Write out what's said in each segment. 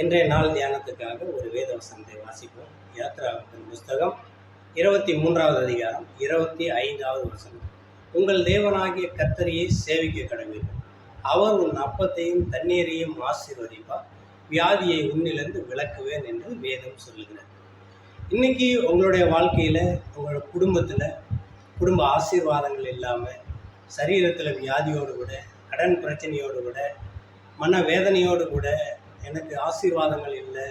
இன்றைய நாள் தியானத்துக்காக ஒரு வேத வசனத்தை வாசிப்போம். யாத்ராவின் புஸ்தகம் இருபத்தி மூன்றாவது அதிகாரம் இருபத்தி ஐந்தாவது வசனம். உங்கள் தேவனாகிய கத்தரியை சேவிக்க கடவீர்கள். அவர் உன் அப்பத்தையும் தண்ணீரையும் ஆசீர்வதிப்பார் வியாதியை உன்னிலிருந்து விளக்குவேன் என்று வேதம் சொல்லுகிறது. இன்னைக்கு உங்களுடைய வாழ்க்கையில் உங்களோட குடும்பத்தில் குடும்ப ஆசீர்வாதங்கள் இல்லாமல் சரீரத்தில் வியாதியோடு கூட கடன் பிரச்சனையோடு கூட மன வேதனையோடு கூட எனக்கு ஆசீர்வாதங்கள் இல்லை.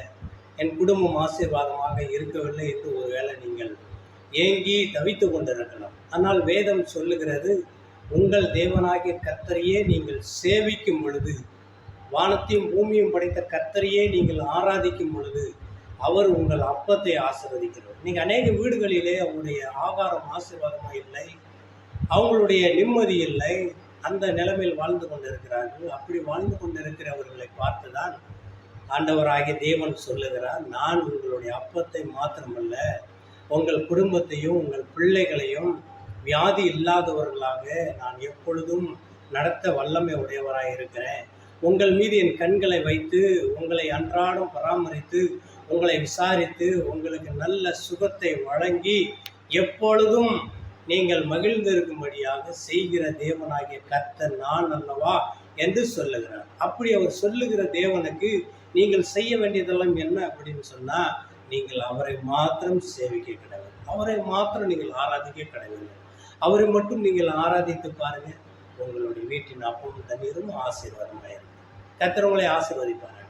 என் குடும்பம் ஆசீர்வாதமாக இருக்கவில்லை என்று ஒருவேளை நீங்கள் ஏங்கி தவித்து கொண்டிருக்கலாம். ஆனால் வேதம் சொல்லுகிறது உங்கள் தேவனாகிய கர்த்தரையே நீங்கள் சேவிக்கும் பொழுது வானத்தையும் பூமியும் படைத்த கர்த்தரையே நீங்கள் ஆராதிக்கும் பொழுது அவர் உங்கள் அப்பத்தை ஆசிர்வதிக்கிறார். நீங்கள் அநேக வீடுகளிலே அவங்களுடைய ஆகாரம் ஆசீர்வாதமாக இல்லை அவங்களுடைய நிம்மதி இல்லை அந்த நிலைமையில் வாழ்ந்து கொண்டிருக்கிறார்கள். அப்படி வாழ்ந்து கொண்டிருக்கிறவர்களை பார்த்துதான் ஆண்டவராகிய தேவன் சொல்லுகிறார் நான் உங்களுடைய அப்பத்தை மாத்திரமல்ல உங்கள் குடும்பத்தையும் உங்கள் பிள்ளைகளையும் வியாதி இல்லாதவர்களாக நான் எப்பொழுதும் நடத்த வல்லமை உடையவராக இருக்கிறேன். உங்கள் மீது என் கண்களை வைத்து உங்களை அன்றாடம் பராமரித்து உங்களை விசாரித்து உங்களுக்கு நல்ல சுகத்தை வழங்கி எப்பொழுதும் நீங்கள் மகிழ்ந்திருக்கும்படியாக செய்கிற தேவனாகிய கர்த்தர் நான் அல்லவா? என்று சொல்லுகிறார். அப்படி அவர் சொல்லுகிற தேவனுக்கு நீங்கள் செய்ய வேண்டியதெல்லாம் என்ன அப்படின்னு சொன்னால் நீங்கள் அவரை மாத்திரம் சேவிக்க கிடையாது அவரை மாத்திரம் நீங்கள் ஆராதிக்க கிடையாது அவரை மட்டும் நீங்கள் ஆராதித்து பாருங்கள் உங்களுடைய வீட்டின் அப்போது தண்ணீரும் ஆசீர்வாதமாக இருக்கும். கத்திரவங்களை உங்களை ஆசீர்வதிப்பார்